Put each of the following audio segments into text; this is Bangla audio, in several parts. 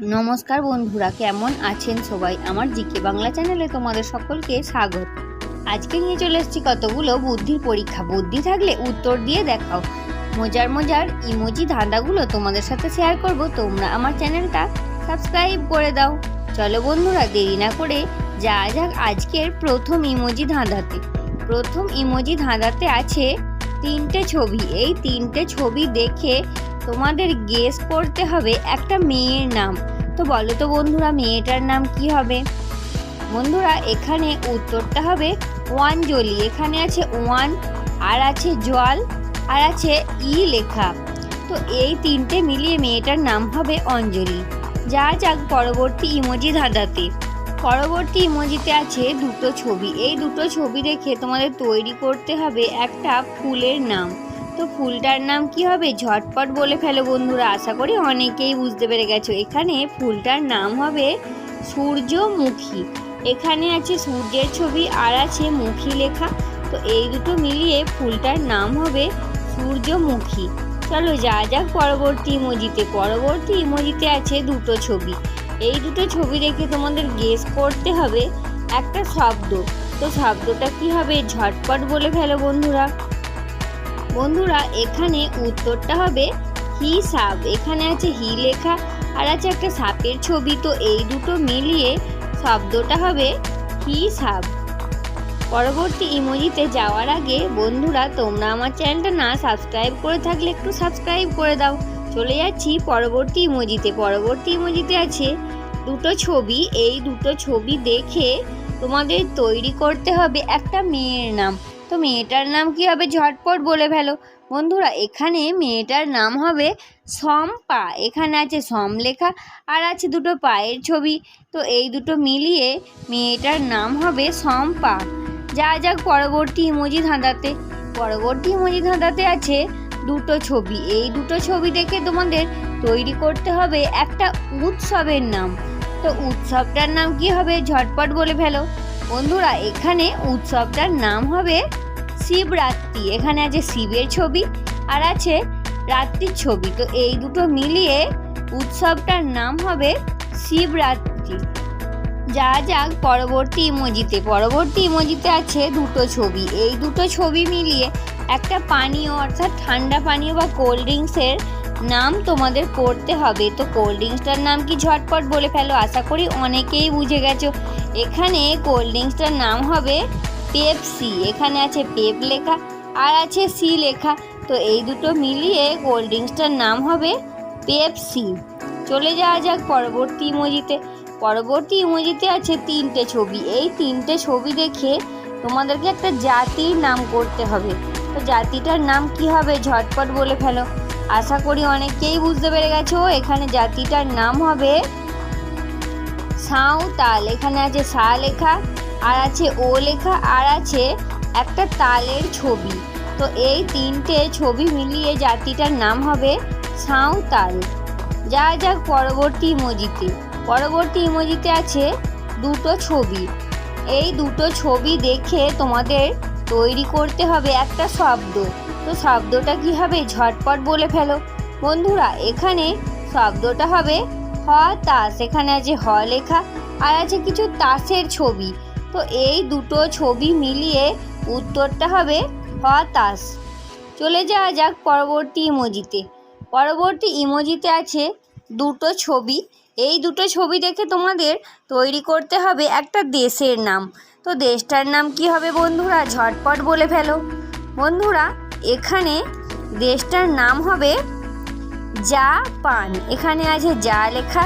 নমস্কার বন্ধুরা, কেমন আছেন সবাই? আমার জিকে বাংলা চ্যানেলে তোমাদের সকলকে স্বাগত। আজকে নিয়ে চলে এসেছি কতগুলো বুদ্ধির পরীক্ষা। বুদ্ধি থাকলে উত্তর দিয়ে দেখাও। মজার মজার ইমোজি ধাঁধাগুলো তোমাদের সাথে শেয়ার করব। তোমরা আমার চ্যানেলটা সাবস্ক্রাইব করে দাও। চলো বন্ধুরা, দেরি না করে যা যাক আজকের প্রথম ইমোজি ধাঁধাতে। প্রথম ইমোজি ধাঁধাতে আছে তিনটে ছবি। এই তিনটে ছবি দেখে তোমাদের গেস করতে হবে একটা মেয়ের নাম। তো বলো তো বন্ধুরা, মেয়েটার নাম কি হবে? বন্ধুরা, এখানে উত্তরটা হবে ওয়ান জলি এখানে আছে ওয়ান, আর আছে জল, আর আছে ই লেখা। তো এই তিনটে মিলিয়ে মেয়েটার নাম হবে অঞ্জলি। যা যাক পরবর্তী ইমোজি ধাঁধাতে। পরবর্তী ইমোজিতে আছে দুটো ছবি। এই দুটো ছবি দেখে তোমাদের তৈরি করতে হবে একটা ফুলের নাম। তো ফুলটার নাম কি হবে? ঝটপট বলে ফেলো বন্ধুরা। আশা করি অনেকেই বুঝতে পেরে গেছো। এখানে ফুলটার নাম হবে সূর্যমুখী। এখানে আছে সূর্যের ছবি, আর আছে মুখী লেখা। তো এই দুটো মিলিয়ে ফুলটার নাম হবে সূর্যমুখী। চলো যা যাক পরবর্তী ইমোজিতে। পরবর্তী ইমোজিতে আছে দুটো ছবি। এই দুটো ছবি দেখে তোমাদের গেস করতে হবে একটা শব্দ। তো শব্দটা কি হবে? ঝটপট বলে ফেলো বন্ধুরা। বন্ধুরা, এখানে উত্তরটা হবে হি সাপ এখানে আছে হি লেখা, আর আছে একটা সাপের ছবি। তো এই দুটো মিলিয়ে শব্দটা হবে হি সাপ পরবর্তী ইমোজিতে যাওয়ার আগে বন্ধুরা, তোমরা আমার চ্যানেলটা না সাবস্ক্রাইব করে থাকলে একটু সাবস্ক্রাইব করে দাও। চলে যাচ্ছি পরবর্তী ইমোজিতে। পরবর্তী ইমোজিতে আছে দুটো ছবি। এই দুটো ছবি দেখে তোমাদের তৈরি করতে হবে একটা মেয়ের নাম। মেয়েটার নাম কি হবে ঝটপট বলে ফেলো? বন্ধুরা, এখানে মেয়েটার নাম হবে সম্পা। এখানে আছে সম লেখা আর আছে দুটো পায়ের ছবি। তো এই দুটো মিলিয়ে মেয়েটার নাম হবে সম্পা। যা যাক পরবর্তী ইমোজি ধাঁধাতে। পরবর্তী ইমোজি ধাঁধাতে আছে দুটো ছবি। এই দুটো ছবি দেখে তোমাদের তৈরি করতে হবে একটা উৎসবের নাম। তো উৎসবটার নাম কি হবে? ঝটপট বলে ফেলো। বন্ধুরা, এখানে উৎসবটার নাম হবে শিবরাত্রি। এখানে আছে শিবের ছবি আর আছে রাত্রির ছবি। তো এই দুটো মিলিয়ে উৎসবটার নাম হবে শিবরাত্রি। যা যাক, পরবর্তী ইমোজিতে। পরবর্তী ইমোজিতে আছে দুটো ছবি। এই দুটো ছবি মিলিয়ে একটা পানীয়, অর্থাৎ ঠান্ডা পানীয় বা কোল্ড ড্রিঙ্কসের নাম তোমাদের করতে হবে। তো কোল্ড ড্রিঙ্কসটার নাম কি ঝটপট বলে ফেলো? আশা করি অনেকেই বুঝে গেছো। এখানে কোল্ড ড্রিঙ্কসটার নাম হবে পেপসি, এখানে আছে পেপ লেখা আর আছে সি লেখা। তো এই দুটো মিলিয়ে কোল্ড ড্রিঙ্কসটার নাম হবে পেপসি। চলে যাওয়া যাক পরবর্তী ইমোজিতে। পরবর্তী ইমোজিতে আছে তিনটে ছবি। এই তিনটে ছবি দেখে তোমাদেরকে একটা জাতির নাম করতে হবে। তো জাতিটার নাম কি হবে ঝটপট বলে ফেলো। আশা করি অনেকেই বুঝতে পেরে গেছো। এখানে জাতিটার নাম হবে সাঁওতাল। এখানে আছে সা লেখা। আর আছে ও লেখা, আর আছে একটা তালের ছবি। তো এই তিনটে ছবি মিলিয়ে জাতিটার নাম হবে সাঁওতাল যা যাক পরবর্তী ইমোজিতে। পরবর্তী ইমোজিতে আছে দুটো ছবি। এই দুটো ছবি দেখে তোমাদের তৈরি করতে হবে একটা শব্দ। তো শব্দটা কি হবে? ঝটপট বলে ফেলো। বন্ধুরা, এখানে শব্দটা হবে হ তাস এখানে আছে হ লেখা, আর আছে কিছু তাসের ছবি। তো এই দুটো ছবি মিলিয়ে উত্তরটা হবে হ তাস চলে যাওয়া যাক পরবর্তী ইমোজিতে। পরবর্তী ইমোজিতে আছে দুটো ছবি। এই দুটো ছবি দেখে তোমাদের তৈরি করতে হবে একটা দেশের নাম। তো দেশটার নাম কি হবে বন্ধুরা? ঝটপট বলে ফেলো। বন্ধুরা, এখানে দেশটার নাম হবে জাপান। এখানে আছে যা লেখা,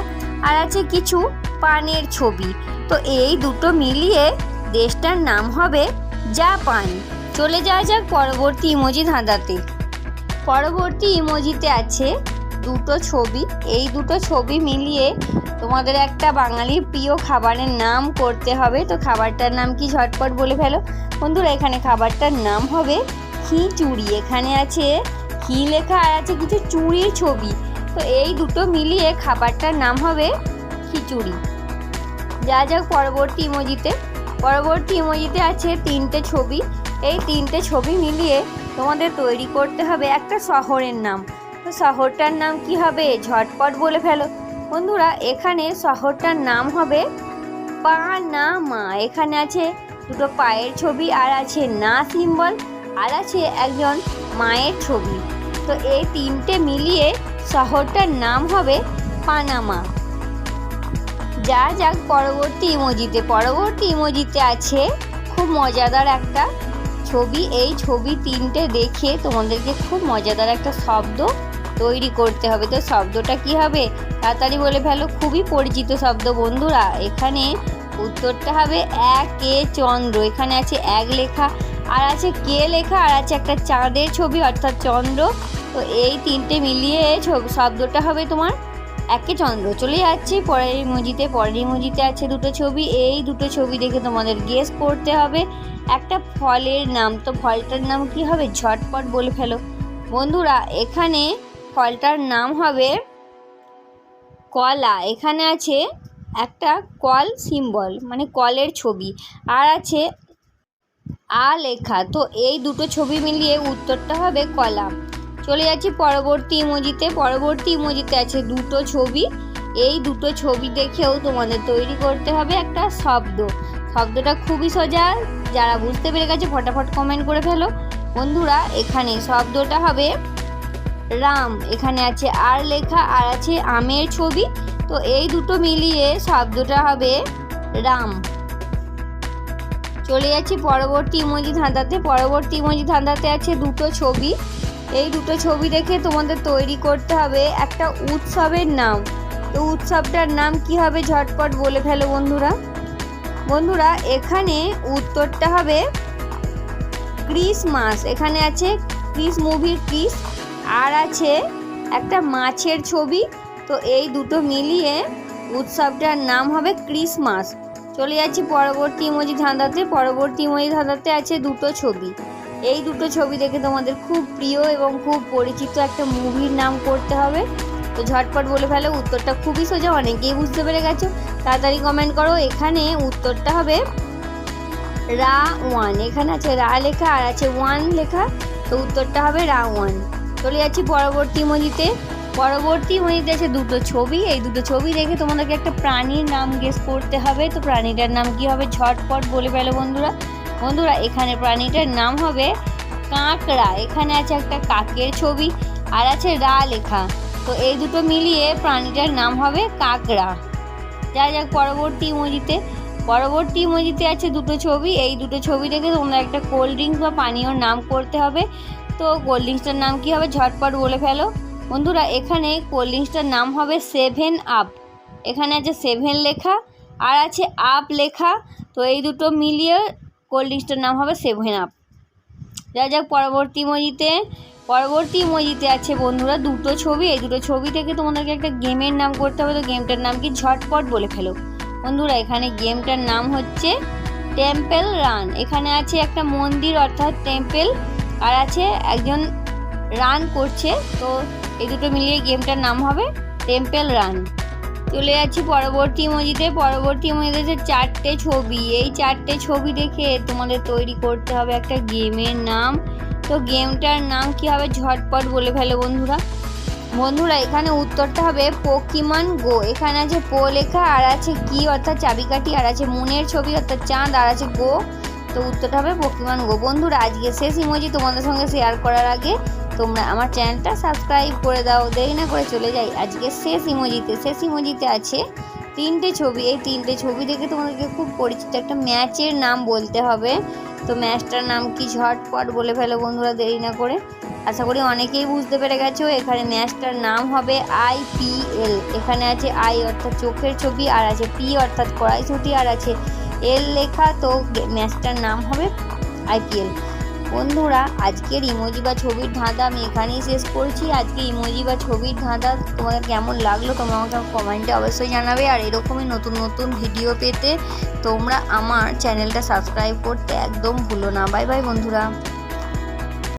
আর আছে কিছু পানের ছবি। তো এই দুটো মিলিয়ে দেশটার নাম হবে জাপান। চলে যাওয়া যাক পরবর্তী ইমোজি ধাঁধাতে। পরবর্তী ইমোজিতে আছে দুটো ছবি। এই দুটো ছবি মিলিয়ে তোমাদের একটা বাঙালির প্রিয় খাবারের নাম করতে হবে। তো খাবারটার নাম কি ঝটপট বলে ফেলো? বন্ধুরা, এখানে খাবারটার নাম হবে খিচুড়ি। এখানে আছে খি লেখা আর আছে কিছু চুড়ির ছবি। তো এই দুটো মিলিয়ে খাবারটার নাম হবে খিচুড়ি। যা যাক পরবর্তী ইমোজিতে পরবর্তী ইমোজিতে আছে তিনটে ছবি। এই তিনটে ছবি মিলিয়ে তোমাদের তৈরি করতে হবে একটা শহরের নাম। তো শহরটার নাম কি হবে? ঝটপট বলে ফেলো। বন্ধুরা, এখানে শহরটার নাম হবে পানামা। এখানে আছে দুটো পায়ের ছবি, আর আছে না সিম্বল আর আছে একজন মায়ের ছবি। তো এই তিনটে মিলিয়ে শহরটার নাম হবে পানামা। যা যাক পরবর্তী ইমোজিতে পরবর্তী ইমোজিতে আছে খুব মজাদার একটা ছবি। এই ছবি তিনটে দেখে তোমাদেরকে খুব মজাদার একটা শব্দ তৈরি করতে হবে। তো শব্দটা কি হবে? তাড়াতাড়ি বলে ফেলো। খুবই পরিচিত শব্দ বন্ধুরা। এখানে উত্তরটা হবে এক কে চন্দ্র। এখানে আছে এক লেখা, আর আছে কে লেখা, আর আছে একটা চাঁদের ছবি অর্থাৎ চন্দ্র। তো এই তিনটে মিলিয়ে শব্দটা হবে তোমার একে চন্দ্র। চলে যাচ্ছে, পরের ইমোজিতে পরের ইমোজিতে আছে দুটো ছবি। এই দুটো ছবি দেখে তোমাদের গেস করতে হবে। একটা ফলের নাম, তো ফলটার নাম কি হবে? ঝটপট বলে ফেলো। বন্ধুরা, এখানে ফলটার নাম হবে কলা। এখানে আছে একটা কল সিম্বল মানে কলের ছবি। আর আছে আ লেখা। তো এই দুটো ছবি মিলিয়ে উত্তরটা হবে কলা। চলে যাচ্ছি পরবর্তী ইমোজিতে পরবর্তী ইমোজিতে আছে দুটো ছবি। এই দুটো ছবি দেখেও তোমাদের তৈরি করতে হবে একটা শব্দ। শব্দটা খুবই সোজা যারা বুঝতে পেরে গেছে, ফটাফট কমেন্ট করে ফেলো। বন্ধুরা, এখানে শব্দটা হবে রাম। এখানে আছে আর লেখা, আর আছে আমের ছবি। তো এই দুটো মিলিয়ে শব্দটা হবে রাম। চলে যাচ্ছি পরবর্তী ইমোজি ধাঁধাতে। পরবর্তী ইমোজি ধাঁধাতে আছে দুটো ছবি। এই দুটো ছবি দেখে তোমাদের তৈরি করতে হবে একটা উৎসবের নাম। তো উৎসবটার নাম কি হবে ঝটপট বলে ফেলো বন্ধুরা। বন্ধুরা, এখানে উত্তরটা হবে ক্রিসমাস। এখানে আছে ক্রিস মুভির ক্রিস আর আছে একটা মাছের ছবি। তো এই দুটো মিলিয়ে উৎসবটার নাম হবে ক্রিসমাস। চলে যাচ্ছি পরবর্তী ইমোজি ধাঁধাতে। পরবর্তী ইমোজি ধাঁধাতে আছে দুটো ছবি। এই দুটো ছবি দেখে তোমাদের খুব প্রিয় এবং খুব পরিচিত একটা মুভির নাম করতে হবে। তো ঝটপট বলে ফেলো, উত্তরটা খুবই সোজা, অনেকেই বুঝতে পেরে গেছো। তাড়াতাড়ি কমেন্ট করো, এখানে উত্তরটা হবে রা ওয়ান। এখানে আছে রা লেখা আর আছে ওয়ান লেখা, তো উত্তরটা হবে রা ওয়ান। চলে যাচ্ছি পরবর্তী ইমোজিতে পরবর্তী ইমোজিতে আছে দুটো ছবি। এই দুটো ছবি দেখে তোমাদেরকে একটা প্রাণীর নাম গেস করতে হবে। তো প্রাণীটার নাম কি হবে? ঝটপট বলে ফেলো বন্ধুরা। বন্ধুরা, এখানে প্রাণীটার নাম হবে কাঁকড়া। এখানে আছে একটা কাকের ছবি আর আছে রা লেখা। তো এই দুটো মিলিয়ে প্রাণীটার নাম হবে কাঁকড়া। যা যাক পরবর্তী ইমোজিতে। পরবর্তী ইমোজিতে আছে দুটো ছবি। এই দুটো ছবি দেখে তোমরা একটা কোল্ড ড্রিঙ্কস বা পানীয়র নাম করতে হবে। তো কোল্ড ড্রিঙ্কসটার নাম কি হবে? ঝটপট বলে ফেলো। বন্ধুরা, এখানে কোল্ড ড্রিঙ্কসটার নাম হবে সেভেন আপ। এখানে আছে সেভেন লেখা আর আছে আপ লেখা। তো এই দুটো মিলিয়ে কোল্ড ড্রিঙ্কসটার নাম হবে সেভেন আপ। যা যাক পরবর্তী ইমোজিতে পরবর্তী ইমোজিতে আছে বন্ধুরা দুটো ছবি। এই দুটো ছবি থেকে তোমাদেরকে একটা গেমের নাম করতে হবে। তো গেমটার নাম কি? ঝটপট বলে ফেলো। বন্ধুরা, এখানে গেমটার নাম হচ্ছে টেম্পেল রান। এখানে আছে একটা মন্দির, অর্থাৎ টেম্পেল, আর আছে একজন রান করছে। তো এই দুটো মিলিয়ে গেমটার নাম হবে টেম্পেল রান। চলে যাচ্ছি পরবর্তী ইমোজিতে। পরবর্তী ইমোজিতে চারটে ছবি, এই চারটে ছবি দেখে তোমাদের তৈরি করতে হবে একটা গেমের নাম। তো গেমটার নাম কি হবে ঝটপট বলে ফেলো বন্ধুরা। বন্ধুরা, এখানে উত্তরটা হবে পোকিমান গো। এখানে আছে পো লেখা, আর আছে কি অর্থাৎ চাবিকাঠি, আর আছে মুনের ছবি অর্থাৎ চাঁদ, আর আছে গো। তো উত্তরটা হবে পোকিমান গো। বন্ধুরা, আজকে শেষ ইমোজি তোমাদের সঙ্গে শেয়ার করার আগে তোমরা আমার চ্যানেলটা সাবস্ক্রাইব করে দাও, দেরি না করে চলে যাই। আজকে শেষ ইমোজিতে শেষ ইমোজিতে আছে তিনটে ছবি। এই তিনটে ছবি দেখে তোমাদেরকে খুব পরিচিত একটা ম্যাচের নাম বলতে হবে। তো ম্যাচটার নাম কি ঝটপট বলে ফেলো বন্ধুরা, দেরি না করে। আশা করি অনেকেই বুঝতে পেরে গেছো, এখানে ম্যাচটার নাম হবে আইপিএল এখানে আছে আই অর্থাৎ চোখের ছবি, আর আছে পি অর্থাৎ কড়াইশুটি, আর আছে এল লেখা। তো ম্যাচটার নাম হবে আইপিএল বন্ধুরা, আজকের ইমোজি বা ছবির ধাঁধা আমি এখানেই শেষ করছি। আজকে ইমোজি বা ছবির ধাঁধা তোমাদের কেমন লাগল তোমরা আমাকে কমেন্টে অবশ্যই জানাবে। আর এরকমই নতুন নতুন ভিডিও পেতে তোমরা আমার চ্যানেলটা সাবস্ক্রাইব করতে একদম ভুলো না। বাই বাই বন্ধুরা।